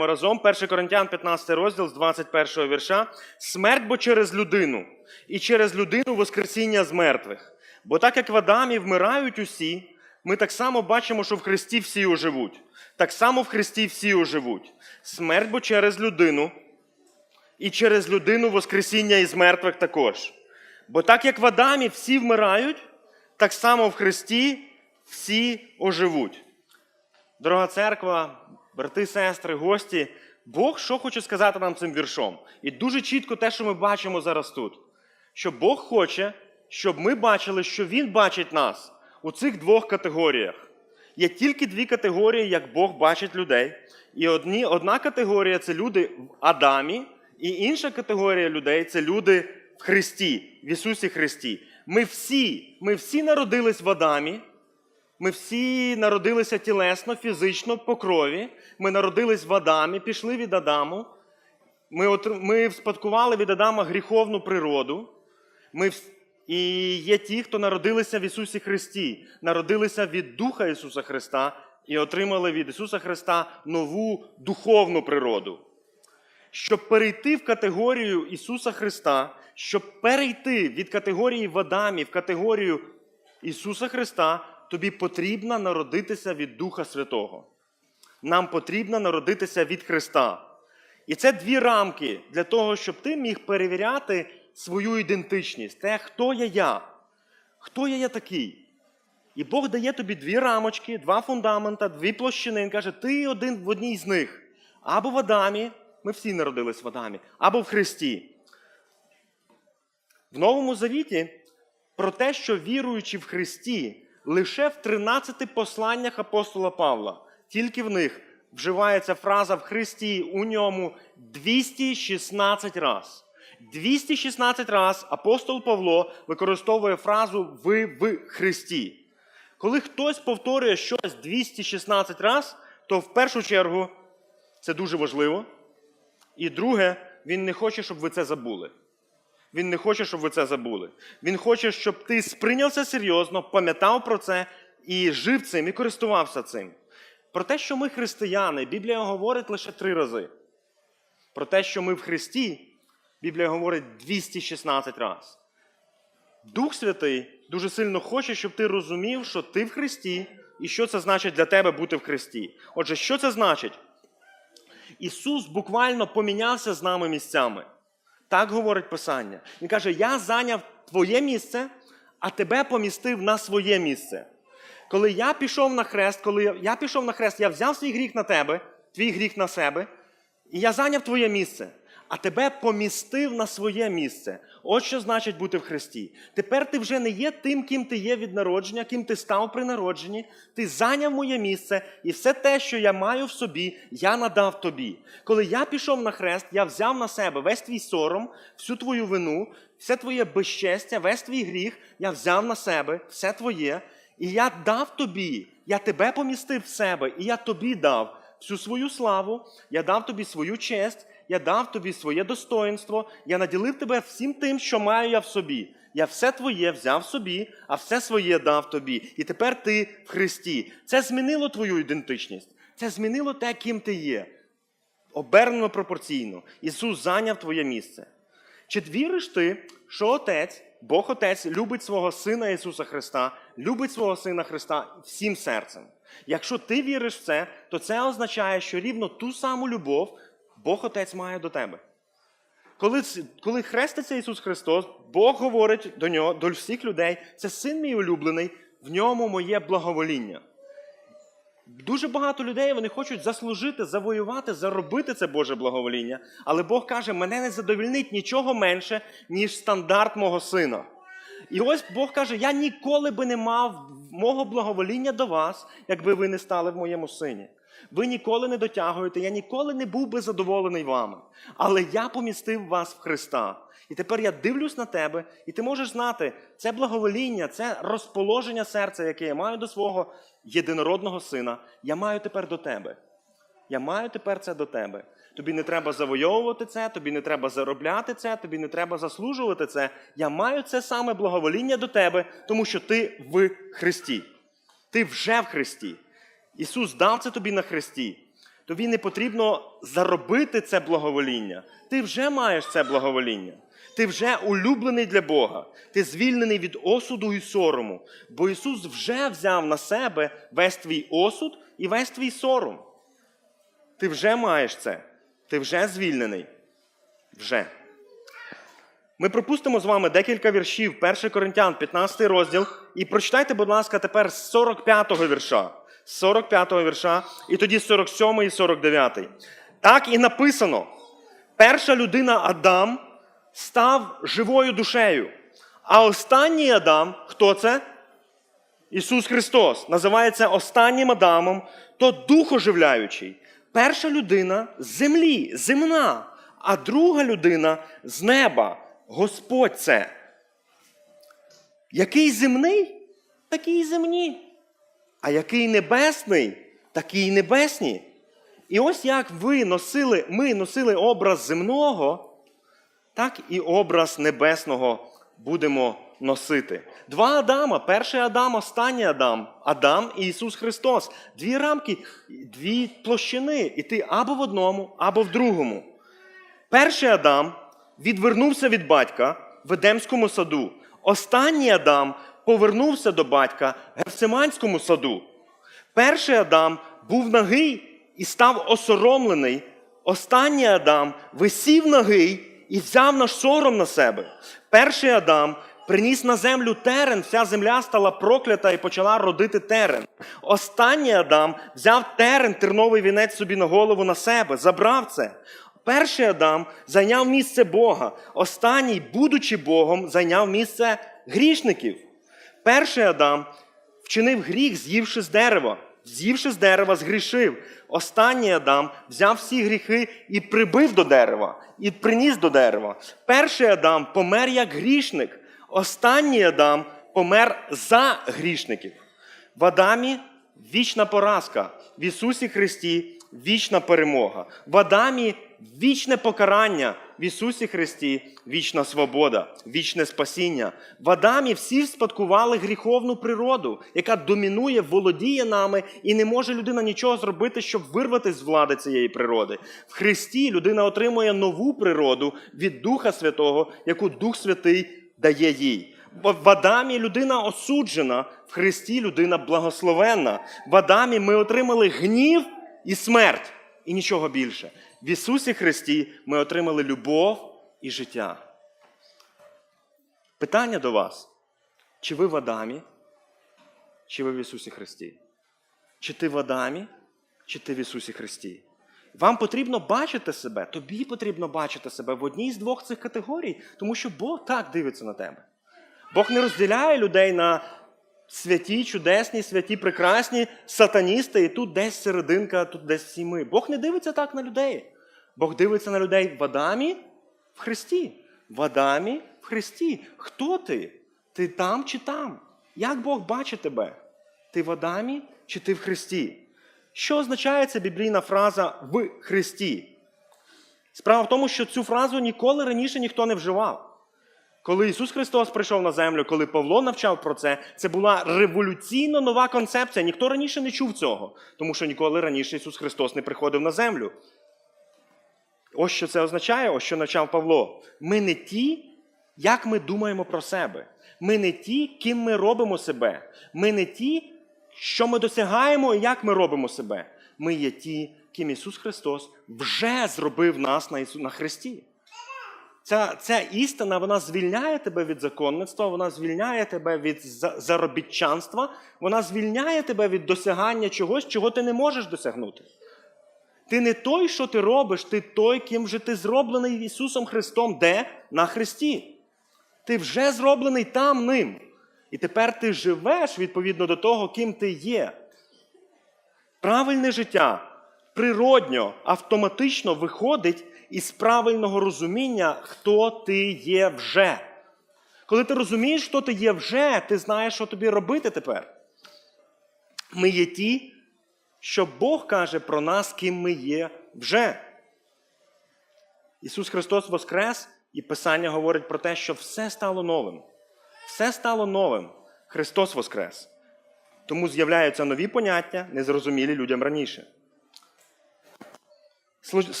разом 1 Коринтян 15 розділ з 21 вірша. Смерть бо через людину, і через людину Воскресіння з мертвих. Бо так як в Адамі вмирають усі, ми так само бачимо, що в Христі всі оживуть. Так само в Христі всі оживуть. Смерть бо через людину, і через людину Воскресіння із мертвих також. Бо так як в Адамі всі вмирають, так само в Христі всі оживуть. Дорога церква, брати, сестри, гості, Бог що хоче сказати нам цим віршом? І дуже чітко те, що ми бачимо зараз тут. Що Бог хоче, щоб ми бачили, що Він бачить нас у цих двох категоріях. Є тільки дві категорії, як Бог бачить людей. І одні, одна категорія це люди в Адамі, і інша категорія людей це люди в Христі, в Ісусі Христі. Ми всі, ми всі народились в Адамі. Ми всі народилися тілесно, фізично, по крові. Ми народились в Адамі, пішли від Адаму. Ми, отр- ми вспадкували від Адама гріховну природу. Ми вс- і є ті, хто народилися в Ісусі Христі, народилися від Духа Ісуса Христа і отримали від Ісуса Христа нову духовну природу. Щоб перейти в категорію Ісуса Христа, щоб перейти від категорії в Адамі в категорію Ісуса Христа, тобі потрібно народитися від Духа Святого. Нам потрібно народитися від Христа. І це дві рамки для того, щоб ти міг перевіряти свою ідентичність, те, хто я я, хто я я такий. І Бог дає тобі дві рамочки, два фундамента, дві площини. Він каже, ти один в одній з них. Або в Адамі, ми всі народились в Адамі, або в Христі. В Новому Завіті про те, що віруючи в Христі, лише в 13 посланнях апостола Павла, тільки в них вживається фраза в Христі у ньому 216 раз. 216 раз апостол Павло використовує фразу ви в Христі. Коли хтось повторює щось 216 раз, то в першу чергу це дуже важливо. І друге, він не хоче, щоб ви це забули. Він не хоче, щоб ви це забули. Він хоче, щоб ти сприйняв це серйозно, пам'ятав про це і жив цим, і користувався цим. Про те, що ми християни, Біблія говорить лише три рази. Про те, що ми в Христі, Біблія говорить 216 разів. Дух Святий дуже сильно хоче, щоб ти розумів, що ти в Христі, і що це значить для тебе бути в Христі. Отже, що це значить? Ісус буквально помінявся з нами місцями. Так говорить Писання. Він каже: Я зайняв твоє місце, а тебе помістив на своє місце. Коли я пішов на хрест, коли я- пішов на хрест, я взяв свій гріх на тебе, твій гріх на себе, і я зайняв твоє місце, а тебе помістив на своє місце. От що значить бути в Христі. Тепер ти вже не є тим, ким ти є від народження, ким ти став при народженні. Ти зайняв моє місце, і все те, що я маю в собі, я надав тобі. Коли я пішов на хрест, я взяв на себе весь твій сором, всю твою вину, все твоє безчестя, весь твій гріх, я взяв на себе, все твоє, і я дав тобі, я тебе помістив в себе, і я тобі дав всю свою славу, я дав тобі свою честь, я дав тобі своє достоинство, я наділив тебе всім тим, що маю я в собі. Я все твоє взяв собі, а все своє дав тобі. І тепер ти в Христі. Це змінило твою ідентичність. Це змінило те, ким ти є. Обернено пропорційно. Ісус зайняв твоє місце. Чи віриш ти, що Отець, Бог Отець любить свого Сина Ісуса Христа, любить свого Сина Христа всім серцем? Якщо ти віриш в це, то це означає, що рівно ту саму любов Бог Отець має до тебе. Коли, коли хреститься Ісус Христос, Бог говорить до нього, до всіх людей, це син мій улюблений, в ньому моє благовоління. Дуже багато людей вони хочуть заслужити, завоювати, заробити це Боже благовоління. Але Бог каже, мене не задовільнить нічого менше, ніж стандарт мого сина. І ось Бог каже: я ніколи би не мав мого благовоління до вас, якби ви не стали в моєму сині. Ви ніколи не дотягуєте, я ніколи не був би задоволений вами. Але я помістив вас в Христа. І тепер я дивлюсь на тебе, і ти можеш знати, це благовоління, це розположення серця, яке я маю до свого єдинородного сина, я маю тепер до тебе. Я маю тепер це до тебе. Тобі не треба завойовувати це, тобі не треба заробляти це, тобі не треба заслужувати це. Я маю це саме благовоління до тебе, тому що ти в Христі. Ти вже в Христі. Ісус дав це тобі на Христі. тобі не потрібно заробити це благовоління. Ти вже маєш це благовоління. Ти вже улюблений для Бога. Ти звільнений від осуду і сорому. Бо Ісус вже взяв на себе весь твій осуд і весь твій сором. Ти вже маєш це. Ти вже звільнений. Вже. Ми пропустимо з вами декілька віршів 1 Коринтян, 15 розділ. І прочитайте, будь ласка, тепер з 45-го вірша. З 45-го вірша, і тоді 47 і 49. Так і написано: перша людина Адам став живою душею. А останній Адам, хто це? Ісус Христос називається останнім Адамом, то духоживляючий. Перша людина з землі, земна, а друга людина з неба. Господь це. Який земний, такий і земні. А який небесний, такий небесні. І ось як ви носили, ми носили образ земного, так і образ небесного будемо носити. Два Адама, перший Адам, останній Адам, Адам і Ісус Христос. Дві рамки, дві площини. І ти або в одному, або в другому. Перший Адам відвернувся від батька в Едемському саду. Останній Адам повернувся до батька в Гефсиманському саду. Перший Адам був нагий і став осоромлений. Останній Адам висів нагий і взяв наш сором на себе. Перший Адам приніс на землю терен, вся земля стала проклята і почала родити терен. Останній Адам взяв терен, терновий вінець собі на голову на себе, забрав це. Перший Адам зайняв місце Бога. Останній, будучи Богом, зайняв місце грішників. Перший Адам вчинив гріх, з'ївши з дерева. З'ївши з дерева, згрішив. Останній Адам взяв всі гріхи і прибив до дерева, і приніс до дерева. Перший Адам помер як грішник. Останній Адам помер за грішників. В Адамі вічна поразка, в Ісусі Христі вічна перемога. В Адамі вічне покарання, в Ісусі Христі вічна свобода, вічне спасіння. В Адамі всі спадкували гріховну природу, яка домінує, володіє нами, і не може людина нічого зробити, щоб вирватися з влади цієї природи. В Христі людина отримує нову природу від Духа Святого, яку Дух Святий дає їй. В Адамі людина осуджена, в Христі людина благословенна. В Адамі ми отримали гнів і смерть, і нічого більше. В Ісусі Христі ми отримали любов і життя. Питання до вас: чи ви в Адамі, чи ви в Ісусі Христі? Чи ти в Адамі, чи ти в Ісусі Христі? Вам потрібно бачити себе, тобі потрібно бачити себе в одній з двох цих категорій, тому що Бог так дивиться на тебе. Бог не розділяє людей на святі, чудесні, святі, прекрасні, сатаністи, і тут десь серединка, тут десь всі ми. Бог не дивиться так на людей. Бог дивиться на людей в Адамі, в Христі. В Адамі, в Христі. Хто ти? Ти там чи там? Як Бог бачить тебе? Ти в Адамі чи ти в Христі? Що означає ця біблійна фраза в Христі? Справа в тому, що цю фразу ніколи раніше ніхто не вживав. Коли Ісус Христос прийшов на землю, коли Павло навчав про це, це була революційно нова концепція. Ніхто раніше не чув цього, тому що ніколи раніше Ісус Христос не приходив на землю. Ось що це означає, ось що навчав Павло. Ми не ті, як ми думаємо про себе. Ми не ті, ким ми робимо себе. Ми не ті, що ми досягаємо і як ми робимо себе. Ми є ті, ким Ісус Христос вже зробив нас на, Христі. Ця, ця істина вона звільняє тебе від законництва, вона звільняє тебе від заробітчанства, вона звільняє тебе від досягання чогось, чого ти не можеш досягнути. Ти не той, що ти робиш, ти той, ким же ти зроблений Ісусом Христом, де? На Христі. Ти вже зроблений там ним. І тепер ти живеш відповідно до того, ким ти є. Правильне життя природньо, автоматично виходить із правильного розуміння, хто ти є вже. Коли ти розумієш, хто ти є вже, ти знаєш, що тобі робити тепер. Ми є ті, що Бог каже про нас, ким ми є вже. Ісус Христос Воскрес, і Писання говорить про те, що все стало новим. Все стало новим. Христос Воскрес. Тому з'являються нові поняття, незрозумілі людям раніше.